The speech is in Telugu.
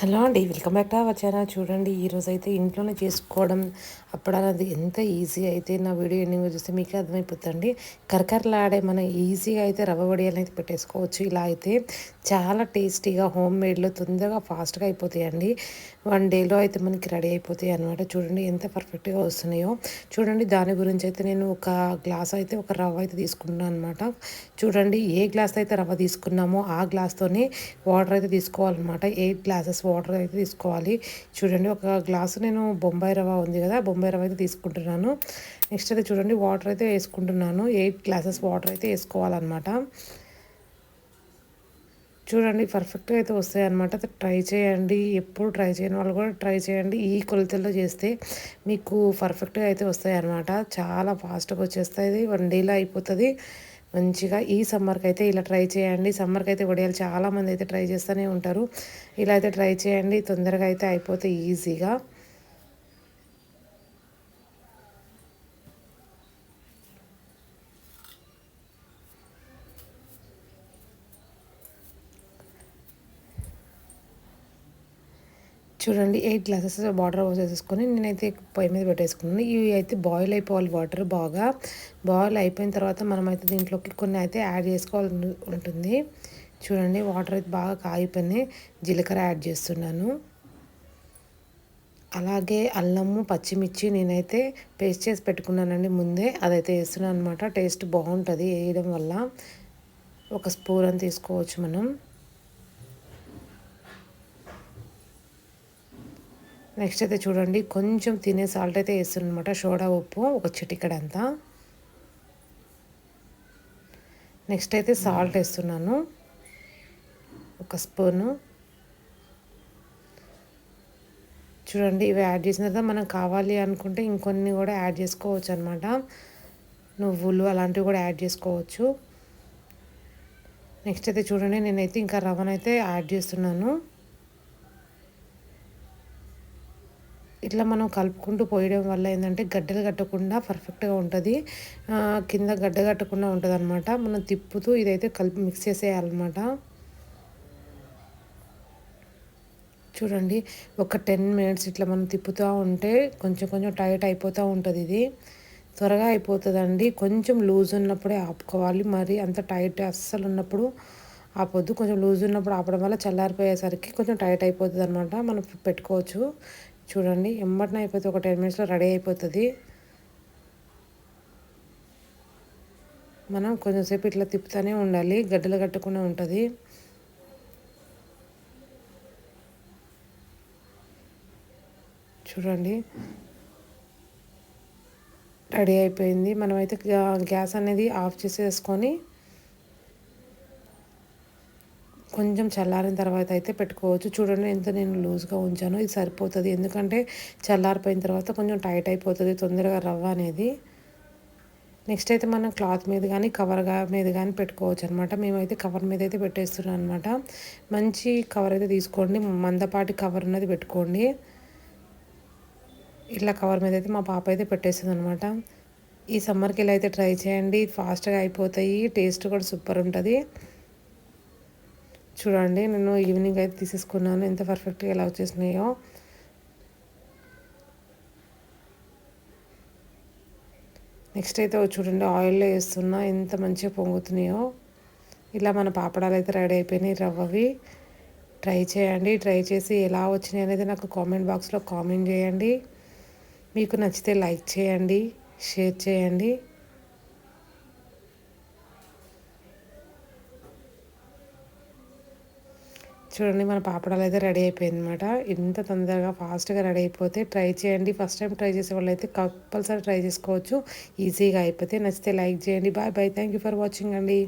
హలో అండి welcome back to our channel. చూడండి ఈరోజు అయితే ఇంట్లోనే చేసుకోవడం అప్పుడది ఎంత ఈజీ అయితే నా వీడియో ఎండింగ్ చూస్తే మీకు అర్థమైపోతుంది కరకరలాడే మనం ఈజీగా అయితే రవ్వ వడియాలు అయితే పెట్టేసుకోవచ్చు. ఇలా అయితే చాలా టేస్టీగా హోమ్ మేడ్లో తొందరగా ఫాస్ట్గా అయిపోతాయండి. వన్ డేలో అయితే మనకి రెడీ అయిపోతాయి అనమాట చూడండి ఎంత పర్ఫెక్ట్గా వస్తున్నాయో. చూడండి దాని గురించి అయితే నేను ఒక గ్లాస్ అయితే ఒక రవ్వ అయితే తీసుకున్నాను అనమాట చూడండి ఏ గ్లాస్ అయితే రవ్వ తీసుకున్నామో ఆ గ్లాస్తోనే వాటర్ అయితే తీసుకోవాలన్నమాట. ఎయిట్ గ్లాసెస్ వాటర్ అయితే తీసుకోవాలి. చూడండి ఒక గ్లాసు నేను బొంబాయి రవ్వ ఉంది కదా బొంబాయి రవ్వ అయితే తీసుకుంటున్నాను. నెక్స్ట్ అయితే చూడండి వాటర్ అయితే వేసుకుంటున్నాను. ఎయిట్ గ్లాసెస్ వాటర్ అయితే వేసుకోవాలన్నమాట. చూడండి పర్ఫెక్ట్గా అయితే వస్తాయి అనమాట ట్రై చేయండి. ఎప్పుడు ట్రై చేయని వాళ్ళు కూడా ట్రై చేయండి. ఈ కొలతల్లో చేస్తే మీకు పర్ఫెక్ట్గా అయితే వస్తాయి అనమాట చాలా ఫాస్ట్గా వచ్చేస్తుంది వన్ డేలో అయిపోతుంది. మంచిగా ఈ సమ్మర్కి అయితే ఇలా ట్రై చేయండి. సమ్మర్కి అయితే వడియాలు చాలామంది అయితే ట్రై చేస్తూనే ఉంటారు. ఇలా అయితే ట్రై చేయండి. తొందరగా అయితే అయిపోతే ఈజీగా. చూడండి ఎయిట్ గ్లాసెస్ వాటర్ పోసేసుకొని నేనైతే పొయ్యి మీద పెట్టేసుకున్నాను. ఇవి అయితే బాయిల్ అయిపోవాలి వాటర్ బాగా. బాయిల్ అయిపోయిన తర్వాత మనమైతే దీంట్లోకి కొన్ని అయితే యాడ్ చేసుకోవాలి ఉంటుంది. చూడండి వాటర్ అయితే బాగా కాగిపోయినాయి. జీలకర్ర యాడ్ చేస్తున్నాను. అలాగే అల్లము పచ్చిమిర్చి నేనైతే పేస్ట్ చేసి పెట్టుకున్నానండి ముందే. అదైతే వేస్తున్నాను అనమాట టేస్ట్ బాగుంటుంది వేయడం వల్ల. ఒక స్పూన్ అని తీసుకోవచ్చు మనం. నెక్స్ట్ అయితే చూడండి కొంచెం తినే సాల్ట్ అయితే వేస్తున్నమాట. సోడా ఉప్పు ఒక చిటికడంతా. నెక్స్ట్ అయితే సాల్ట్ వేస్తున్నాను. ఒక స్పూను. చూడండి ఇవి యాడ్ చేసిన తర్వాత మనం కావాలి అనుకుంటే ఇంకొన్ని కూడా యాడ్ చేసుకోవచ్చు అనమాట నువ్వులు అలాంటివి కూడా యాడ్ చేసుకోవచ్చు. నెక్స్ట్ అయితే చూడండి నేనైతే ఇంకా రవ్వనైతే యాడ్ చేస్తున్నాను. ఇట్లా మనం కలుపుకుంటూ పోయడం వల్ల ఏంటంటే గడ్డలు కట్టకుండా పర్ఫెక్ట్గా ఉంటుంది. కింద గడ్డ కట్టకుండా ఉంటుంది అనమాట మనం తిప్పుతూ ఇదైతే కలిపి మిక్స్ చేసేయాలన్నమాట. చూడండి ఒక టెన్ మినిట్స్ ఇట్లా మనం తిప్పుతూ ఉంటే కొంచెం కొంచెం టైట్ అయిపోతూ ఉంటుంది ఇది. త్వరగా అయిపోతుందండి. కొంచెం లూజ్ ఉన్నప్పుడే ఆపుకోవాలి. మరి అంత టైట్ అస్సలు ఉన్నప్పుడు ఆపొద్దు. కొంచెం లూజ్ ఉన్నప్పుడు ఆపడం వల్ల చల్లారిపోయేసరికి కొంచెం టైట్ అయిపోతుంది అనమాట మనం పెట్టుకోవచ్చు. చూడండి ఎంబటిన అయిపోతే ఒక టెన్ మినిట్స్లో రెడీ అయిపోతుంది. మనం కొంచెంసేపు ఇట్లా తిప్పుతూనే ఉండాలి గడ్డలు కట్టకుండా ఉంటుంది. చూడండి రెడీ అయిపోయింది. మనమైతే గ్యాస్ అనేది ఆఫ్ చేసేసుకొని కొంచెం చల్లారిన తర్వాత అయితే పెట్టుకోవచ్చు. చూడండి ఎంత నేను లూజ్గా ఉంచాను ఇది సరిపోతుంది. ఎందుకంటే చల్లారిపోయిన తర్వాత కొంచెం టైట్ అయిపోతుంది తొందరగా రవ్వ అనేది. నెక్స్ట్ అయితే మనం క్లాత్ మీద కానీ కవర్ మీద కానీ పెట్టుకోవచ్చు అనమాట మేమైతే కవర్ మీద అయితే పెట్టేస్తున్నాం అనమాట మంచి కవర్ అయితే తీసుకోండి. మందపాటి కవర్ ఉన్నది పెట్టుకోండి. ఇట్లా కవర్ మీద అయితే మా పాప అయితే పెట్టేస్తుంది అనమాట ఈ సమ్మర్కి ఇలా అయితే ట్రై చేయండి. ఫాస్ట్గా అయిపోతాయి. టేస్ట్ కూడా సూపర్ ఉంటుంది. చూడండి నేను ఈవినింగ్ అయితే తీసేసుకున్నాను. ఎంత పర్ఫెక్ట్గా ఎలా వచ్చేసినాయో. నెక్స్ట్ అయితే చూడండి ఆయిల్లో వేస్తున్నా. ఎంత మంచిగా పొంగుతున్నాయో. ఇలా మన పాపడాలు అయితే రెడీ అయిపోయినాయి రవ్వవి. ట్రై చేయండి. ట్రై చేసి ఎలా వచ్చినాయి అనేది నాకు కామెంట్ బాక్స్లో కామెంట్ చేయండి. మీకు నచ్చితే లైక్ చేయండి షేర్ చేయండి. చూడండి మన పాపడాలు అయితే రెడీ అయిపోయింది అనమాట ఇంత తొందరగా ఫాస్ట్గా రెడీ అయిపోతే ట్రై చేయండి. ఫస్ట్ టైం ట్రై చేసే వాళ్ళు అయితే కంపల్సరీ ట్రై చేసుకోవచ్చు. ఈజీగా అయిపోతే నచ్చితే లైక్ చేయండి. Bye bye. Thank you for watching అండి.